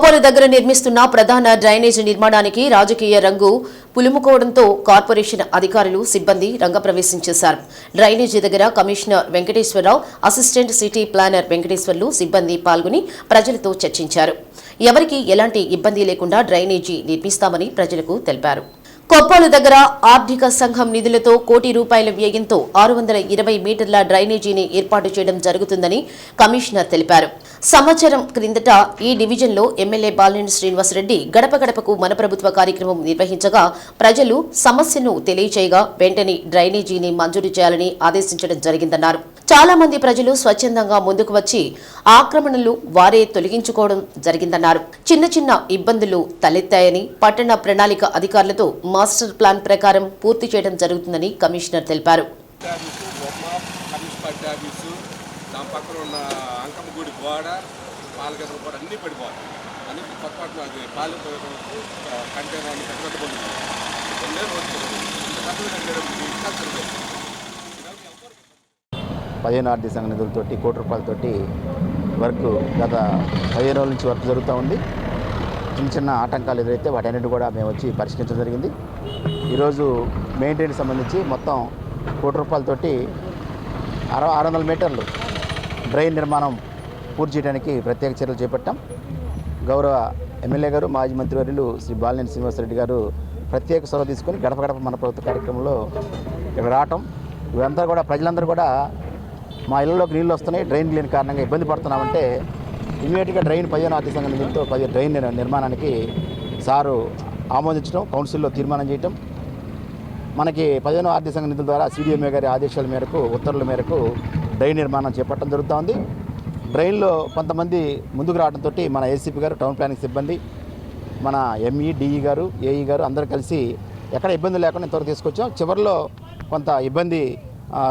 కొప్పోలు దగ్గర నిర్మిస్తున్న ప్రధాన డ్రైనేజీ నిర్మాణానికి రాజకీయ రంగు పులుముకోవడంతో కార్పొరేషన్ అధికారులు సిబ్బంది రంగప్రవేశం చేశారు. డ్రైనేజీ దగ్గర commissioner Venkateswara Rao assistant city planner Venkateswarlu సిబ్బంది పాల్గొని ప్రజలతో చర్చించారు. ఎవరికీ ఎలాంటి ఇబ్బంది లేకుండా డ్రైనేజీ నిర్మిస్తామని ప్రజలకు తెలిపారు. కొప్పాలు దగ్గర ఆర్థిక సంఘం నిధులతో కోటి రూపాయల వ్యయంతో ఆరు వందల ఇరవై మీటర్ల డ్రైనేజీని ఏర్పాటు చేయడం జరుగుతుందని కమిషనర్ తెలిపారు. సంవత్సరం క్రిందట ఈ డివిజన్లో ఎమ్మెల్యే బాలినేని శ్రీనివాసరెడ్డి గడప గడపకు మన ప్రభుత్వ కార్యక్రమం నిర్వహించగా ప్రజలు సమస్యను తెలియచేయగా వెంటనే డ్రైనేజీని మంజూరు చేయాలని ఆదేశించడం జరిగిందన్నారు. చాలా మంది ప్రజలు స్వచ్ఛందంగా ముందుకు వచ్చి ఆక్రమణలు వారే తొలగించుకోవడం జరిగిందన్నారు. చిన్న చిన్న ఇబ్బందులు తలెత్తాయని పట్టణ ప్రణాళిక అధికారులతో మాస్టర్ ప్లాన్ ప్రకారం పూర్తి చేయడం జరుగుతుందని కమిషనర్ తెలిపారు. దాని పక్కన ఉన్న గోడ పాలగదల గోడ అన్నీ పడిపోవాలి పొరపాటున అది పాలు కంటైనర్ అన్ని పదిహేను ఆర్థిక సంఘ నిధులతోటి కోటి రూపాయలతోటి వర్క్ గత పదిహేను రోజుల నుంచి వర్క్ జరుగుతూ ఉంది. చిన్న చిన్న ఆటంకాలు ఎదురైతే వాటన్నిటి కూడా మేము వచ్చి పరిష్కరించడం జరిగింది. ఈరోజు మెయింటైన్ సంబంధించి మొత్తం కోటి రూపాయలతోటి అరవై ఆరు వందల మీటర్లు డ్రైన్ నిర్మాణం పూర్తి చేయడానికి ప్రత్యేక చర్యలు చేపట్టాం. గౌరవ ఎమ్మెల్యే గారు మాజీ మంత్రివర్యులు శ్రీ బాలినేని శ్రీనివాసరెడ్డి గారు ప్రత్యేక సొరవ తీసుకొని గడప గడప మన ప్రభుత్వ కార్యక్రమంలో ఇక్కడ రావటం. ఇవంతా కూడా ప్రజలందరూ కూడా మా ఇళ్ళలోకి నీళ్ళు వస్తున్నాయి. డ్రైన్ లేని కారణంగా ఇబ్బంది పడుతున్నామంటే ఇమీడియట్గా డ్రైన్ పదిహేను ఆర్థిక సంఘం నిధులతో పది డ్రైన్ నిర్మాణానికి సారు ఆమోదించడం కౌన్సిల్లో తీర్మానం చేయటం. మనకి పదిహేను ఆర్థిక సంఘ నిధుల ద్వారా సిడిఎంఏ గారి ఆదేశాల మేరకు ఉత్తర్వుల మేరకు డ్రైన్ నిర్మాణం చేపట్టడం జరుగుతోంది. డ్రైన్లో కొంతమంది ముందుకు రావడంతో మన ఏసీపీ గారు టౌన్ ప్లానింగ్ సిబ్బంది మన ఎంఈ డిఈ గారు ఏఈ గారు అందరూ కలిసి ఎక్కడ ఇబ్బంది లేకుండా ఇంతవరకు తీసుకొచ్చాం. చివరిలో కొంత ఇబ్బంది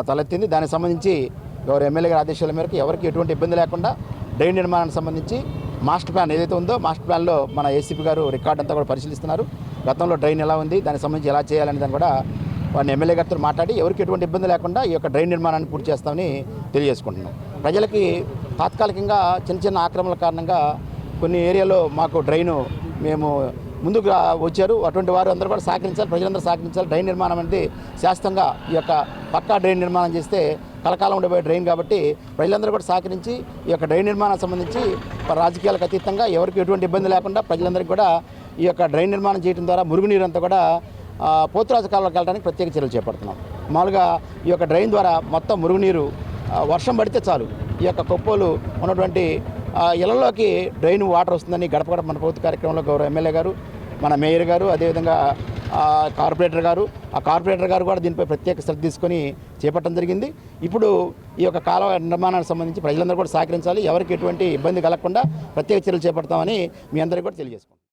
తలెత్తింది. దానికి సంబంధించి గౌరవ ఎమ్మెల్యే గారి ఆదేశాల మేరకు ఎవరికి ఎటువంటి ఇబ్బంది లేకుండా డ్రైన్ నిర్మాణానికి సంబంధించి మాస్టర్ ప్లాన్ ఏదైతే ఉందో మాస్టర్ ప్లాన్లో మన ఏసీపీ గారు రికార్డ్ అంతా కూడా పరిశీలిస్తున్నారు. గతంలో డ్రైన్ ఎలా ఉంది దానికి సంబంధించి ఎలా చేయాలనే దాన్ని కూడా వారిని ఎమ్మెల్యే గారితో మాట్లాడి ఎవరికి ఎటువంటి ఇబ్బంది లేకుండా ఈ యొక్క డ్రైన్ నిర్మాణాన్ని పూర్తి చేస్తామని తెలియజేసుకుంటున్నాం. ప్రజలకి తాత్కాలికంగా చిన్న చిన్న ఆక్రమణల కారణంగా కొన్ని ఏరియాలో మాకు డ్రైను మేము ముందుకు వచ్చారు. అటువంటి వారు అందరూ కూడా సహకరించాలి ప్రజలందరూ సహకరించాలి. డ్రైన్ నిర్మాణం అనేది శాస్త్రంగా ఈ యొక్క పక్కా డ్రైన్ నిర్మాణం చేస్తే కలకాలం ఉండిపోయే డ్రైన్ కాబట్టి ప్రజలందరూ కూడా సహకరించి ఈ యొక్క డ్రైన్ నిర్మాణం సంబంధించి రాజకీయాలకు అతీతంగా ఎవరికి ఎటువంటి ఇబ్బంది లేకుండా ప్రజలందరికీ కూడా ఈ యొక్క డ్రైన్ నిర్మాణం చేయడం ద్వారా మురుగునీరు అంతా కూడా పోతురాజు కాలంలోకి వెళ్ళడానికి ప్రత్యేక చర్యలు చేపడుతున్నాం. మామూలుగా ఈ యొక్క డ్రైన్ ద్వారా మొత్తం మురుగునీరు వర్షం పడితే చాలు. ఈ యొక్క కొప్పోలు ఉన్నటువంటి ఇళ్ళలోకి డ్రైన్ వాటర్ వస్తుందని గడప గడప మన ప్రభుత్వ కార్యక్రమంలో గౌరవ ఎమ్మెల్యే గారు మన మేయర్ గారు అదేవిధంగా కార్పొరేటర్ గారు ఆ కార్పొరేటర్ గారు కూడా దీనిపై ప్రత్యేక శ్రద్ధ తీసుకొని చేపట్టడం జరిగింది. ఇప్పుడు ఈ యొక్క కాలువ నిర్మాణానికి సంబంధించి ప్రజలందరూ కూడా సహకరించాలి. ఎవరికి ఎటువంటి ఇబ్బంది కలగకుండా ప్రత్యేక చర్యలు చేపడతామని మీ అందరికీ కూడా తెలియజేసుకుంటాం